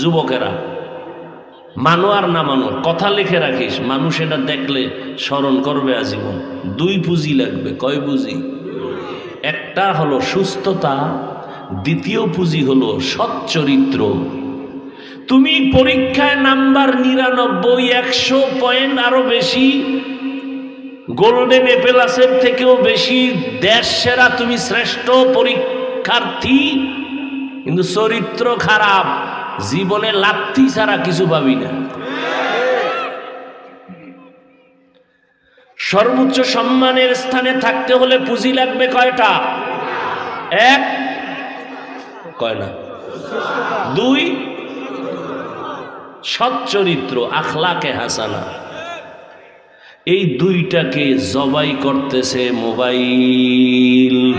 যুবকেরা, মানো আর না মানো, কথা লিখে রাখিস, মানুষ এটা দেখলে স্মরণ করবে আজীবন। দুই পুঁজি লাগবে, কয় পুঁজি? একটা হলো সুস্থতা, দ্বিতীয় পুঁজি হলো সচ্চরিত্র। তুমি পরীক্ষায় নাম্বার নিরানব্বই, একশো পয়েন্ট আরও বেশি, গোল্ডেন এপেলাসের থেকেও বেশি দেশ সেরা তুমি শ্রেষ্ঠ পরীক্ষার্থী, কিন্তু চরিত্র খারাপ। জীবনে লাথি ছাড়া কিছু পাবি না। সর্বোচ্চ সম্মানের স্থানে থাকতে হলে পুঁজি লাগবে কয়টা? এক, কয় না? দুই, সচ্চরিত্র, আখলাকে হাসানা। এই দুইটাকে জবাই করতেছে মোবাইল।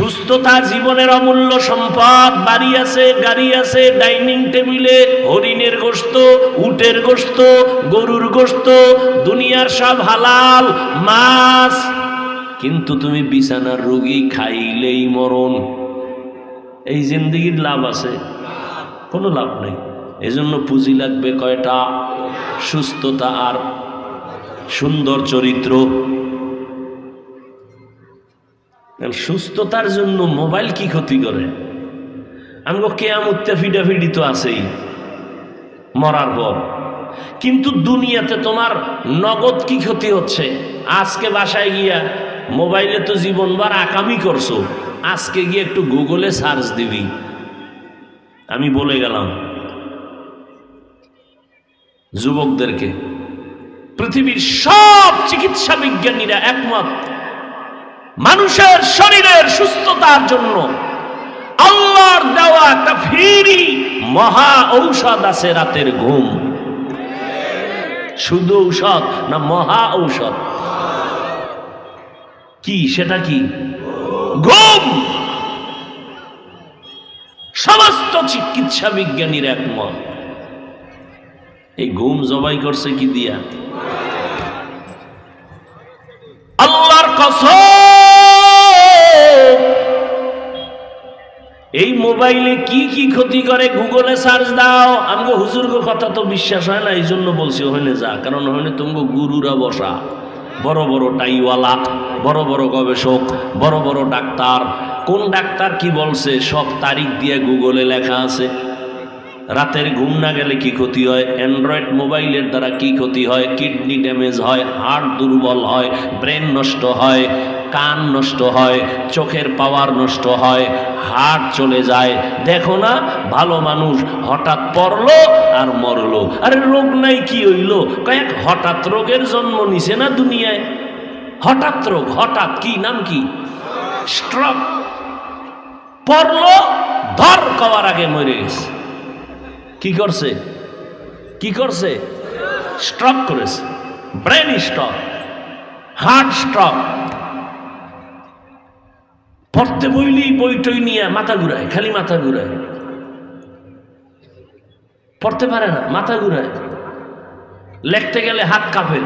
সুস্থতা জীবনের অমূল্য সম্পদ, বাড়ি আছে, গাড়ি আছে, ডাইনিং টেবিলে হরিণের গোস্ত উটের গোস্ত গরুর গোস্ত দুনিয়ার সব হালাল, মাছ। কিন্তু তুমি বিছানার রুগী খাইলেই মরণ। এই জিন্দগির লাভ আছে? কোনো লাভ নেই। এজন্য পুঁজি লাগবে কয়টা? সুস্থতা আর সুন্দর চরিত্র। কারণ সুস্থতার জন্য মোবাইল কি ক্ষতি করে? আমগো কেয়ামুত্তে ফিডাফিডি তো আছেই, মরার পর। কিন্তু দুনিয়াতে তোমার নগদ কি ক্ষতি হচ্ছে? আজকে বাসায় গিয়া মোবাইলে তো জীবনবার আকামি করছ, আজকে গিয়ে একটু গুগলে সার্চ দিবি। আমি বলে গেলাম, যুবকদেরকে, পৃথিবীর সব চিকিৎসা বিজ্ঞানীরা একমত মানুষের শরীরের সুস্থতার জন্য আল্লাহর দেওয়া একটা ফিরি মহা ঔষধ আছে রাতের ঘুম। শুধু ঔষধ না মহা ঔষধ? কি সেটা কি? ঘুম! সমস্ত চিকিৎসা বিজ্ঞানীর একমত। এই ঘুম জবাই করছে কি দিয়া? আল্লাহর কসম! এই মোবাইলে কি কি ক্ষতি করে? গুগলে সার্চ দাও। আমগো হুজুরগো কথা তো বিশ্বাস হয় না এই জন্য বলছি, ওখানে যা। কারণ ওখানে তুমি গুরুরা বসা। বড় বড় টাইওয়ালা, বড় বড় গবেষক, বড় বড় ডাক্তার। কোন ডাক্তার কি বলছে, সব তারিখ দিয়ে গুগলে লেখা আছে। রাতের ঘুম না গেলে কি ক্ষতি হয়? অ্যান্ড্রয়েড মোবাইলের দ্বারা কি ক্ষতি হয়? কিডনি ড্যামেজ হয় হার্ট দুর্বল হয়, ব্রেন নষ্ট হয়, কান নষ্ট হয়, চোখের পাওয়ার নষ্ট হয় হার্ট চলে যায়। দেখো না, ভালো মানুষ হঠাৎ পড়ল আর মরলো। আরে রোগ নাই কি হইল? কয়েক হঠাৎ রোগের জন্ম নিছে না দুনিয়ায়? হঠাৎ রোগ, হঠাৎ কি? নাম কি? স্ট্রক পড়ল, ধর কওয়ার আগে মরে গেছে। কি করছে? কি করছে? স্ট্রক করেছে। ব্রেন স্ট্রক হার্ট স্ট্রক পড়তে বইলি বইটই নিয়ে মাথা ঘুরায়, খালি মাথা ঘুরায়। পড়তে পারে না, মাথা ঘুরায়। লেখতে গেলে হাত কাঁপে।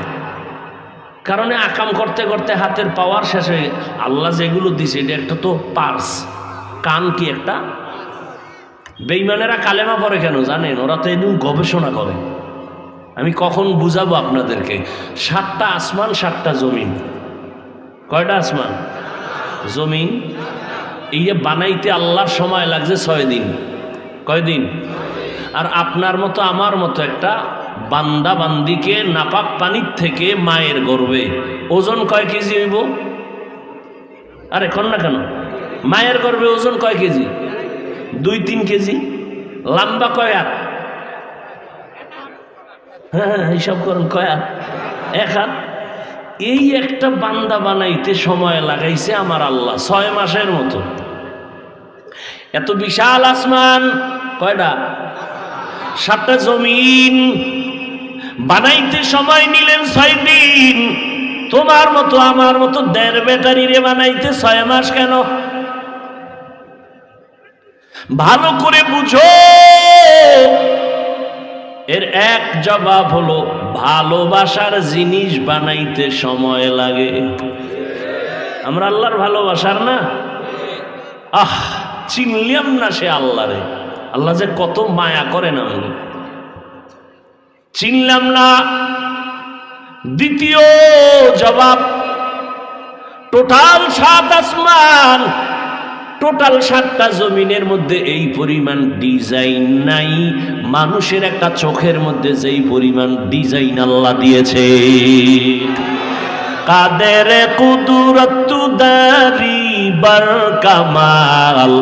কারণে আকাম করতে করতে হাতের পাওয়ার শেষ আল্লাহ যেগুলো দিছে, এটা একটা তো পার্স কান কি একটা বেইমানেরা কালেমা পড়ে কেন জানেন? ওরা তো এদিন গবেষণা করে। আমি কখন বুঝাবো আপনাদেরকে? সাতটা আসমান, সাতটা জমিন। কয়টা আসমান? জমিন? এই যে বানাইতে আল্লাহর সময় লাগছে ছয় দিন। কয়দিন আর আপনার মতো, আমার মতো একটা বান্দা বান্দিকে নাপাক পানির থেকে মায়ের গর্বে ওজন কয় কেজি হইব? আরে, কন না কেন? মায়ের গর্বে ওজন কয় কেজি? দুই তিন কেজি, লম্বা কয় হাত? হ্যাঁ হ্যাঁ হিসাব করুন, কয় হাত? এক হাত। এই একটা বান্দা বানাইতে সময় লাগাইছে আমার আল্লাহ, ছয় মাসের মতো। এত বিশাল আসমান, কয়টা? সাতটা জমিন। বানাইতে সময় নিলেন ছয় দিন। তোমার মতো, আমার মতো দেড় ব্যাটারি রে বানাইতে ছয় মাস কেন? ভালো করে বুঝো। এর এক জবাব হলো, ভালোবাসার জিনিস বানাইতে সময় লাগে। আমরা আল্লাহর ভালোবাসার না? আহ, চিনলাম না সে আল্লাহ রে। আল্লাহ যে কত মায়া করেন আমি চিনলাম না। দ্বিতীয় জবাব, টোটাল সাত আসমান। টোটাল সাতটা জমিনের মধ্যে এই পরিমাণ ডিজাইন নাই। মানুষের একটা চোখের মধ্যে যেই পরিমাণ ডিজাইন আল্লাহ দিয়েছে। কাদের কুদুরত দারি বার কামাল?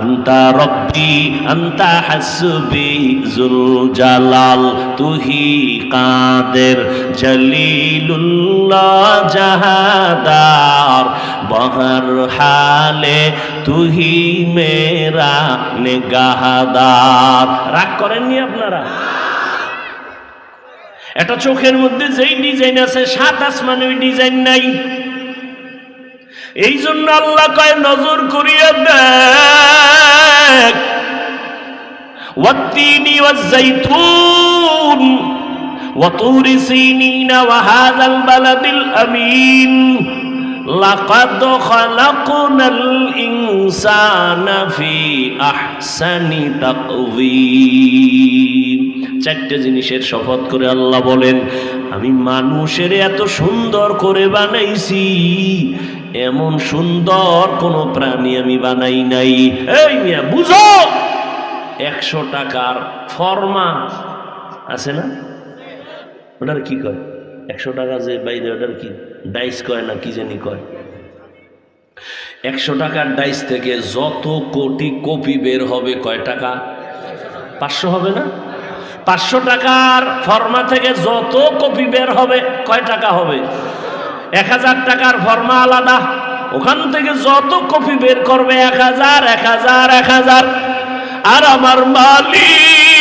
আন্তা রব্বি, আন্তা হাসবি জুল জালাল তুহি কাদের জলিলুল্লাহ জাহাদার। বহর হালে তুহি মেরা নেগাহাদার রাগ করেননি আপনারা? এটা চোখের মধ্যে যেই ডিজাইন আছে, সাত আসমান ওই ডিজাইন নাই। এই জন্য আল্লাহ কয়, নজর করিয়া দেখ। ওয়াত্তিনি ওয়াজ্জাইতুন ওয়াতুরি সিনিনা ওয়াহাদাল বালাদিল আমিন। لقد خلقنا الإنسان في أحسن تقويم চারটে জিনিসের শপথ করে আল্লাহ বলেন আমি মানুষের এত সুন্দর করে বানাইছি এমন সুন্দর কোন প্রাণী আমি বানাই নাই এই মিয়া বুঝো একশো টাকার ফর্মা আছে না ওটার কি কয় একশো টাকা যে বাইরে ওটার কি ডাইস কয় না কি জানি কয়? একশো টাকার ডাইস থেকে যত কোটি কপি বের হবে কয় টাকা? পাঁচশো হবে না? পাঁচশো টাকার ফর্মা থেকে যত কপি বের হবে কয় টাকা হবে? এক হাজার টাকার ফর্মা আলাদা। ওখান থেকে যত কপি বের করবে এক হাজার এক হাজার এক হাজার। আর আমার মালিক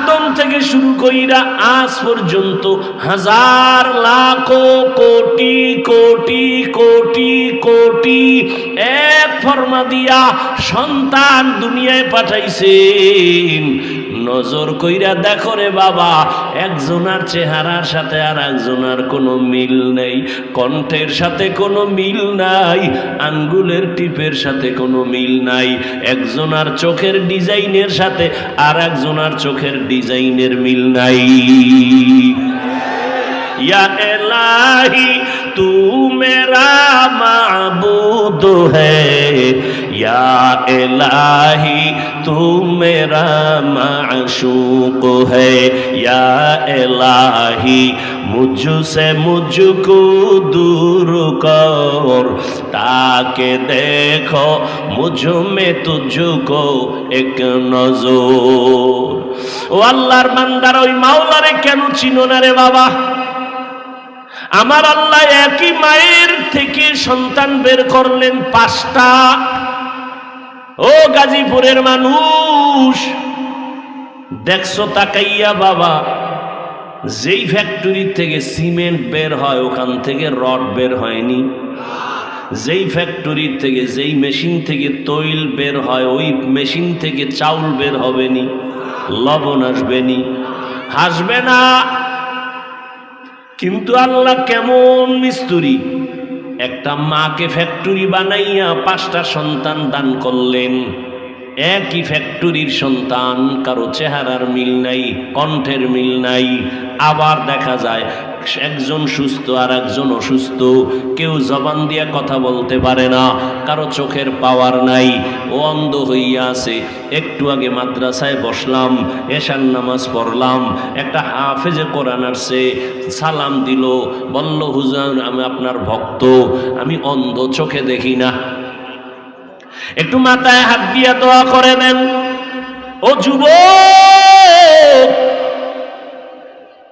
আদম থেকে শুরু কইরা আজ পর্যন্ত হাজার লাখ কোটি কোটি কোটি কোটি এক ফর্মা দিয়া সন্তান দুনিয়ায় পাঠাইছেন। নজর কইরা দেখো রে বাবা, একজনার চেহারার সাথে আর একজনার কোনো মিল নেই, কণ্ঠের সাথে কোনো মিল নাই, আঙ্গুলের টিপের সাথে কোনো মিল নাই, একজনার চোখের ডিজাইনের সাথে আর একজনার চোখের ডিজাইনের মিল নাই। ইয়া এলাহি তু মেরা মাবুদ হ্যা ইয়া এলাহি तू मेरा माशूक है या इलाही मुझसे मुझको दूर कर ताके देखो मुझ में तुझको एक नजर ও আল্লাহর বান্দার ওই মাওলারে কেন চিনো না রে বাবা আমার আল্লাহ একই মায়ের থেকে সন্তান বের করলেন পাঁচটা ও গাজীপুরের মানুষ, দেখছ তাকাইয়া বাবা, যেই ফ্যাক্টরি থেকে সিমেন্ট বের হয়, ওখান থেকে রড বের হয়নি। যেই ফ্যাক্টরি থেকে, যেই মেশিন থেকে তৈল বের হয়, ওই মেশিন থেকে চাউল বের হবে নি লবণ আসবেনি। হাসবে না। কিন্তু আল্লাহ কেমন মিস্তুরি। একটা মাকে ফ্যাক্টরি বানাইয়া পাঁচটা সন্তান দান করলেন। একই ফ্যাক্টরির সন্তান, কারও চেহারার মিল নাই, কণ্ঠের মিল নাই। আবার দেখা যায়, একজন সুস্থ আর একজন অসুস্থ, কেউ জবান দিয়া কথা বলতে পারে না, কারও চোখের পাওয়ার নাই। ও অন্ধ হইয়া আছে, একটু আগে মাদ্রাসায় বসলাম, এশার নামাজ পড়লাম, একটা হাফেজে কোরআন আসছে, সালাম দিল, বলল, হুজুর, আমি আপনার ভক্ত, আমি অন্ধ, চোখে দেখি না। একটু মাথায় হাত দিয়া দোয়া করে দেন। ও যুব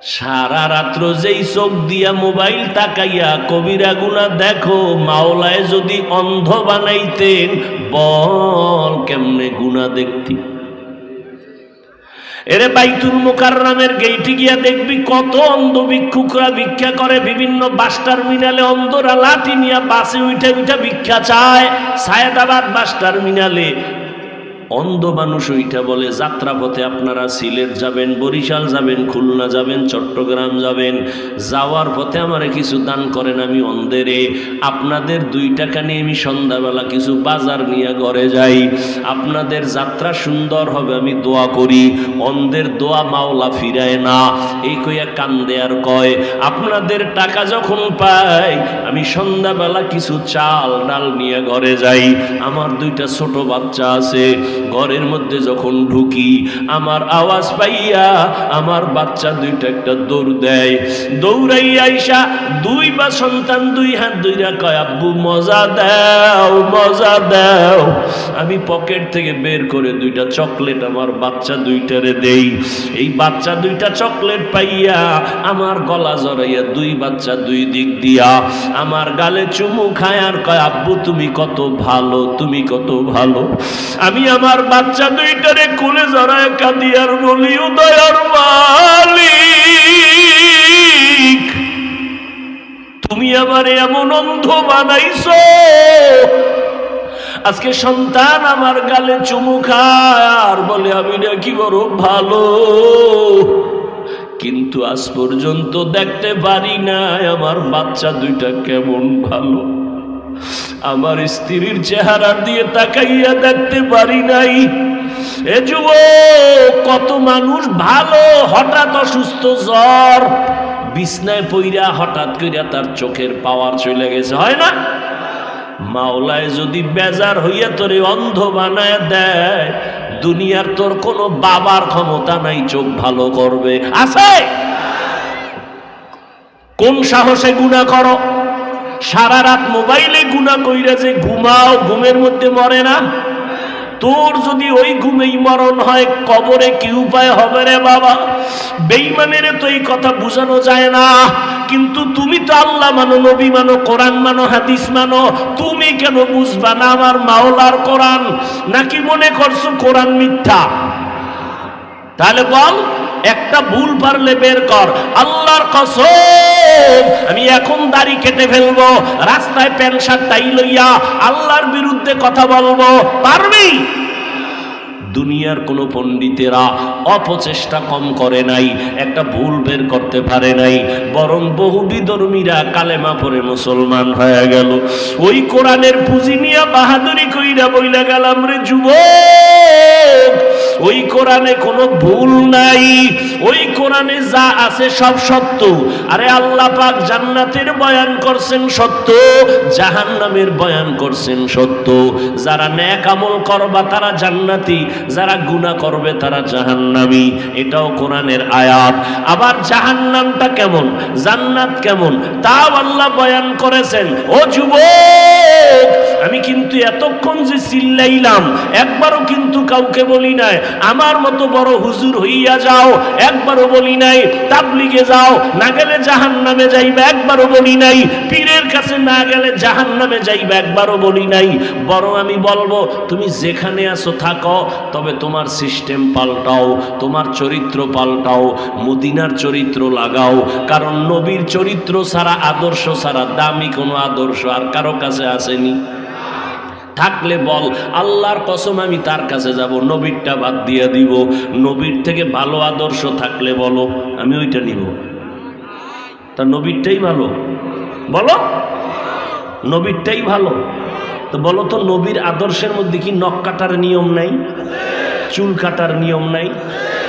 সারা রাত্র যেই চোখ দিয়া মোবাইল তাকাইয়া কবিরা গুনা দেখো, মাওলায় যদি অন্ধ বানাইতেন, বল কেমনে গুনা দেখতি। এরে বাইতুল মুকাররামের গেইটে গিয়া দেখবি কত অন্ধ ভিক্ষুকরা ভিক্ষা করে, বিভিন্ন বাস টার্মিনালে অন্ধরা লাঠি নিয়ে বাসে উঠে উঠে ভিক্ষা চায়। সায়েদাবাদ বাস টার্মিনালে অন্ধ মানুষ ওইটা বলে, যাত্রাপথে আপনারা সিলেট যাবেন, বরিশাল যাবেন, খুলনা যাবেন, চট্টগ্রাম যাবেন, যাওয়ার পথে আমারে কিছু দান করেন আমি অন্ধেরে। আপনাদের দুই টাকা নিয়ে আমি সন্ধ্যাবেলা কিছু বাজার নিয়ে ঘরে যাই। আপনাদের যাত্রা সুন্দর হবে, আমি দোয়া করি। অন্ধের দোয়া মাওলা ফিরায় না। এই কইয়া কান্দে আর কয়, আপনাদের টাকা যখন পাই, আমি সন্ধ্যাবেলা কিছু চাল ডাল নিয়ে ঘরে যাই। আমার দুইটা ছোট বাচ্চা আছে ঘরের মধ্যে যখন ঢুকি, আমার আওয়াজ পাইয়া আমার বাচ্চা দুইটা একটা দৌড় দেয়। দৌড়াই আইসা দুই বা সন্তান দুই হাত দুইরা কয়, আব্বু, মজা দাও মজা দাও। আমি পকেট থেকে বের করে দুইটা চকলেট আমার বাচ্চা দুইটারে দেই। এই বাচ্চা দুইটা চকলেট পাইয়া আমার গলা জড়াইয়া দুই বাচ্চা দুই দিক দিয়া আমার গালে চুমু খায় আর কয়, আব্বু, তুমি কত ভালো, তুমি কত ভালো। আমি আমার বাচ্চা দুইটারে কুলে জড়ায় কাঁদি আর বলি উদয়ার মালিক, তুমি আমার এমন অন্ধ বানাইছো। আজকে সন্তান আমার গালে চুমু খায় আর বলে, আমি নাকি বড় ভালো। কিন্তু আজ পর্যন্ত দেখতে পারি না আমার বাচ্চা দুইটা কেমন ভালো। আমার স্ত্রীর চেহারা দিয়ে তাকাইয়া দেখতে পারি নাই। এ যুব কত মানুষ ভালো, হঠাৎ অসুস্থ জ্বর। বিছনায় পইরা হঠাৎ কইরা তার চোখের পাওয়ার চলে গেছে, হয় না? মাওলায় যদি বেজার হইয়া তোরে অন্ধ বানায় দেয়, দুনিয়ার তোর কোনো বাবার ক্ষমতা নাই, চোখ ভালো করবে। আছে? কোন সাহসে গুণা করো? সারা রাত মোবাইলে গুণা কইরা যে ঘুমাও, ঘুমের মধ্যে মরে না? তোর যদি ওই ঘুমেই মরণ হয়, কবরে কি উপায় হবে রে বাবা? বেইমানের তো এই কথা বোঝানো যায় না। কিন্তু তুমি তো আল্লাহ মানো, নবী মানো, কোরআন মানো, হাদিস মানো, তুমি কেন বুঝবা না আমার মাওলার কোরআন? নাকি মনে করছ কোরআন মিথ্যা? তাহলে বল একটা ভুল পারলে বের কর। আল্লাহর কসম, আমি এখন দাড়ি কেটে ফেলব, রাস্তায় প্যান্ট শার্ট টাই লইয়া আল্লাহর বিরুদ্ধে কথা বলব। পারবি? দুনিয়ার কোনো পণ্ডিতেরা অপচেষ্টা কম করে নাই, একটা ভুল বের করতে পারে নাই, বরং বহু বিধর্মীরা কালেমা পরে মুসলমান হয়ে গেল। ওই কোরআনের পুঁজি নিয়ে বাহাদুরি কইরা বইলা গেলাম রে যুবক। ওই কোরআনে কোনো ভুল নাই। ওই কোরআনে যা আছে সব সত্য। আরে আল্লাহ পাক জান্নাতের বয়ান করছেন সত্য, জাহান্নামের বয়ান করছেন সত্য। যারা ন্যাক আমল করবা তারা জান্নাতি, যারা গুনাহ করবে তারা জাহান্নামী। এটাও কোরআনের আয়াত। আবার জাহান্নামটা কেমন, জান্নাত কেমন, তাও আল্লাহ বয়ান করেছেন। ও যুবক, আমি কিন্তু এতক্ষণ যে চিল্লাইলাম, একবারও কিন্তু কাউকে বলি নাই। আমার মতো বড় হুজুর হইয়া যাও, একবারও বলি নাই, তাবলিগে যাও, না গেলে জাহান নামে যাইবে, একবারও বলি নাই, পীরের কাছে না গেলে জাহান নামে যাইবে, একবারও বলি নাই। বরং আমি বলব, তুমি যেখানে আছো থাকো, তবে তোমার সিস্টেম পাল্টাও, তোমার চরিত্র পাল্টাও, মদিনার চরিত্র লাগাও, কারণ নবীর চরিত্র ছাড়া, আদর্শ ছাড়া দামি কোনো আদর্শ আর কারও কাছে আসেনি। থাকলে বল, আল্লাহর কসম আমি তার কাছে যাব, নবীরটা বাদ দিয়ে দিব। নবীর থেকে ভালো আদর্শ থাকলে বলো, আমি ওইটা নিব। তা নবীরটাই ভালো। বলো? নবীরটাই ভালো। তো বলো তো, নবীর আদর্শের মধ্যে কি নখ কাটার নিয়ম নাই? চুল কাটার নিয়ম নাই?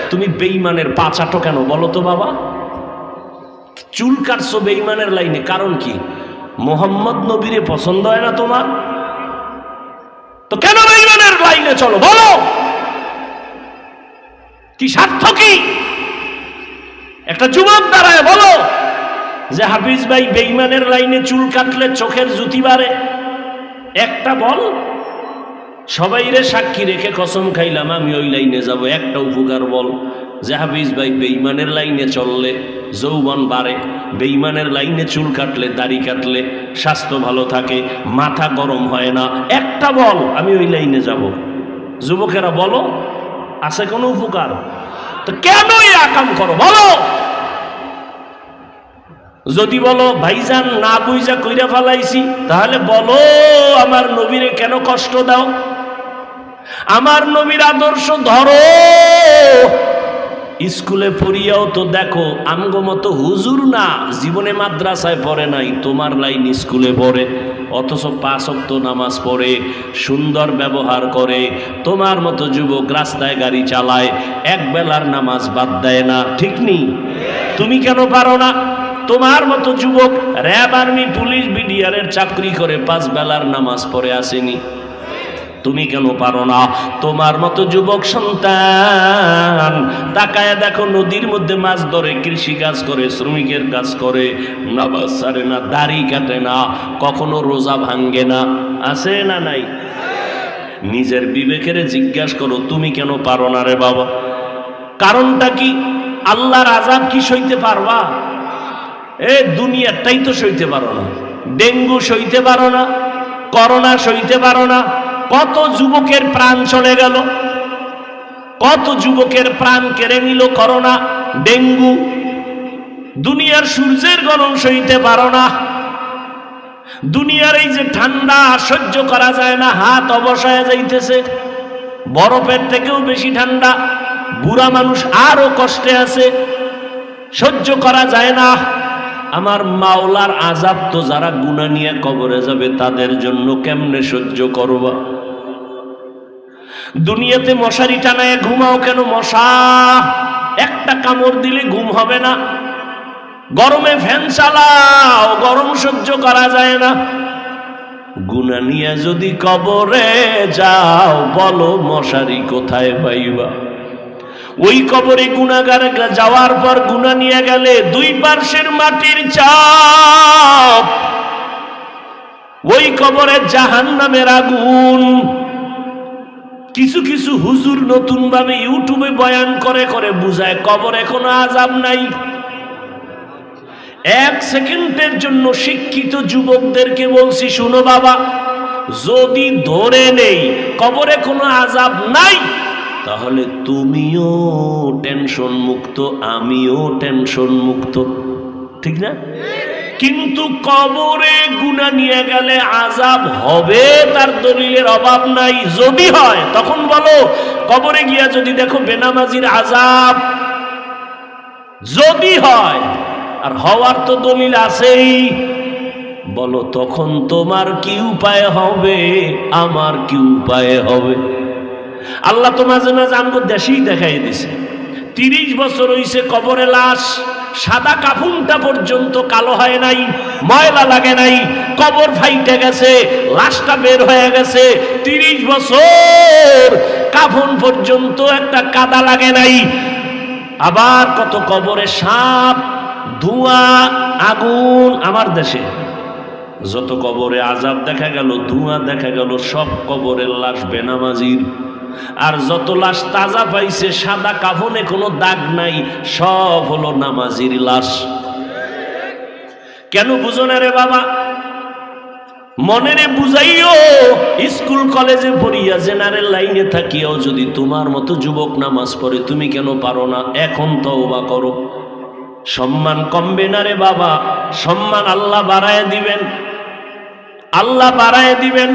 তুমি বেইমানের পা চাটো কেন? বলো তো বাবা। চুল কাটছো বেইমানের লাইনে, কারণ কি? মোহাম্মদ নবীরে পছন্দ হয় না তোমার? তো কেন বেইমানের লাইনে চলো, বলো? কি স্বার্থ কি? একটা যুবক দাঁড়ায়, বলো যে, হাফিজ ভাই বেইমানের লাইনে চুল কাটলে চোখের জুতি বাড়ে। একটা বল, সবাই রে সাক্ষী রেখে কসম খাইলাম, আমি ওই লাইনে যাব, একটা উপকার বল। যে ভাই বেইমানের লাইনে চললে, যৌবন বাড়ে বেইমানের লাইনে চুল কাটলে, দাড়ি কাটলে, স্বাস্থ্য ভালো থাকে, মাথা গরম হয় না। একটা বল, আমি ওই লাইনে যাব। যুবকেরা বলো, আছে কোনো উপকার? তো কেন আকাম করো? বলো। যদি বলো, ভাইজান, না বুঝা কইরা ফেলাইছি, তাহলে বলো, আমার নবীরে কেন কষ্ট দাও? আমার নবীর আদর্শ ধরো। স্কুলে পড়িয়াও তো দেখো, আমগো মতো হুজুর না, জীবনে মাদ্রাসায় পড়ে নাই, তোমার লাইন স্কুলে পড়ে, অথচ পাঁচ অক্ত নামাজ পড়ে, সুন্দর ব্যবহার করে, তোমার মতো যুবক রাস্তায় গাড়ি চালায়, এক বেলার নামাজ বাদ দেয় না, ঠিক নেই তুমি কেন পারো না? তোমার মতো যুবক, র্যাব আর্মি, পুলিশ, বিডিআরের চাকরি করে পাঁচ বেলার নামাজ পড়ে আসেনি। তুমি কেন পারো না? তোমার মতো যুবক সন্তান। তাকায় দেখো নদীর মধ্যে মাছ ধরে, কৃষি কাজ করে, শ্রমিকের কাজ করে। নামাজ সারে না, দাড়ি কাটে না, কখনো রোজা ভাঙ্গে না। আছে না নাই? নিজের বিবেকের জিজ্ঞাসা করো, তুমি কেন পারো না রে বাবা? কারণটা কি? আল্লাহর আজাব কি সইতে পারবা? এ দুনিয়াটাই তো সইতে পারো না। ডেঙ্গু সইতে পারো না, করোনা সইতে পারো না কত যুবকের প্রাণ চলে গেল? কত যুবকের প্রাণ কেড়ে নিল করোনা, ডেঙ্গু? দুনিয়ার সূর্যের গরম সইতে পারো না। দুনিয়ার এই যে ঠান্ডা, সহ্য করা যায় না, হাত অবসায় যাইতেছে। বরফের থেকেও বেশি ঠান্ডা, বুড়া মানুষ আরও কষ্টে আছে। সহ্য করা যায় না। আমার মাওলার আজাব তো যারা গুণা নিয়ে কবরে যাবে, তাদের জন্য কেমনে সহ্য করবা? দুনিয়াতে মশারি টানায় ঘুমাও কেন মশা? একটা কামড় দিলে ঘুম হবে না। গরমে ফ্যান চালাও, গরম সহ্য করা যায় না। গুনা নিয়ে যদি কবরে যাও, বলো মশারি কোথায় পাইবা? ওই কবরে গুণাগার যাওয়ার পর গুণা নিয়ে গেলে দুই পার্শ্বের মাটির চাপ। ওই কবরে জাহান নামের আগুন কিছু কিছু হুজুর নতুন ভাবে ইউটিউবে বয়ান করে করে বুঝায়, কবর কোনো আজাব নাই। এক সেকেন্ডের জন্য শিক্ষিত যুবকদেরকে বলছি, শুনো বাবা, যদি ধরে নেই, কবরে কোনো আজাব নাই, তাহলে তুমিও টেনশন মুক্ত আমিও টেনশন মুক্ত ঠিক না? কিন্তু কবরে গুণা নিয়ে গেলে আজাব হবে, তার দলিলের অভাব নাই। যদি হয়, তখন বলো, কবরে গিয়া যদি দেখো বেনামাজির আজাব যদি হয়, আর হওয়ার তো দলিল আছেই, বলো তখন তোমার কি উপায় হবে? আমার কি উপায় হবে? আল্লাহ তো মাঝে মাঝে আমগো দেশেই দেখাই দিছে। তিরিশ বছর হইছে কবরে লাশ। সাদা কাফুনটা পর্যন্ত কালো হয় নাই, ময়লা লাগে নাই, কবর ফাইটে গেছে লাশটা বের হয়ে গেছে, তিরিশ বছর কাফন পর্যন্ত একটা কাদা লাগে নাই। আবার কত কবরে সাপ, ধোঁয়া, আগুন আমার দেশে। যত কবরে আজাব দেখা গেল, ধোঁয়া দেখা গেল, সব কবরের লাশ বেনামাজির। আর যত লাশ তাজা পাইছে, সাদা কাফনে কোনো দাগ নাই, সব হলো নামাজির লাশ। কেন বুঝো না রে বাবা? মনেরে বুঝাইও, স্কুল, কলেজে পড়িয়া জেনারেল লাইনে থাকিয়াও যদি তোমার মতো যুবক নামাজ পড়ে, তুমি কেন পারো না? এখন তো বা করো। সম্মান কমবে না রে বাবা। সম্মান আল্লাহ বাড়ায় দিবেন। আল্লাহ বাড়ায় দিবেন।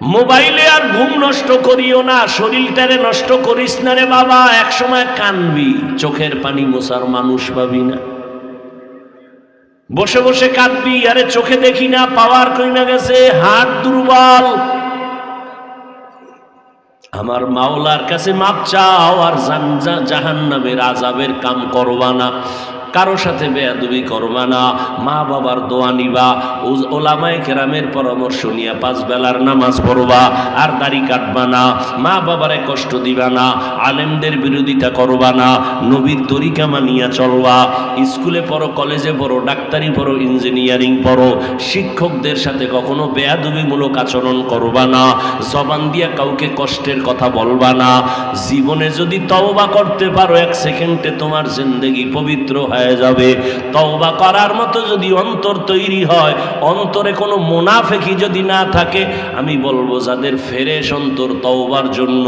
মোবাইলে আর ঘুম নষ্ট করিও না, শরীরটারে নষ্ট করিস না রে বাবা। একসময় কানবি, চোখের পানি মোছার মানুষ পাবি না। বসে বসে কাঁদবি, আরে চোখে দেখি না, পাওয়ার কইনা গেছে, হাত দুর্বল। আমার মাওলার কাছে মাপ চাও, আর জাহান নামের আজাবের কাম করবা না। কারও সাথে বেয়াদুবি করবা না, মা বাবার দোয়া নিবা ওলামায় কেরামের পরামর্শ নিয়ে পাঁচ বেলার নামাজ পড়বা, আর দাড়ি কাটবা না, মা বাবারে কষ্ট দিবা না, আলেমদের বিরোধিতা করবা না, নবীর তরিকা মানিয়া চলবা, স্কুলে পড়ো, কলেজে পড়ো, ডাক্তারি পড়ো, ইঞ্জিনিয়ারিং পড়ো, শিক্ষকদের সাথে কখনো বেয়াদুবিমূলক আচরণ করবা না, জবান দিয়া কাউকে কষ্টের কথা বলবা না, জীবনে যদি তওবা করতে পারো, এক সেকেন্ডে তোমার জিন্দগি পবিত্র হয় হয়ে যাবে। তওবা করার মতো যদি অন্তর তৈরি হয়, অন্তরে কোনো মোনাফেকি যদি না থাকে, আমি বলব যাদের ফেরেশ অন্তর তওবার জন্য,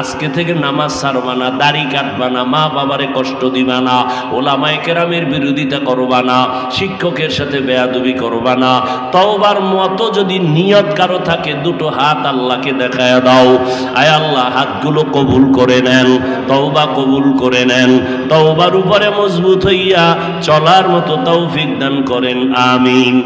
আজকে থেকে নামাজ ছাড়বা না, দাড়ি কাটবা না, মা বাবারে কষ্ট দিবা না, ওলামায়ে কেরামের বিরোধিতা করবা না, শিক্ষকের সাথে বেয়াদবি করবা না। তওবার মতো যদি নিয়ত কারও থাকে, দুটো হাত আল্লাহকে দেখায় দাও। আয় আল্লাহ, হাতগুলো কবুল করে নেন, তওবা কবুল করে নেন। তওবার উপরে মজবুত চলার মতো তৌফিক দান করেন আমিন।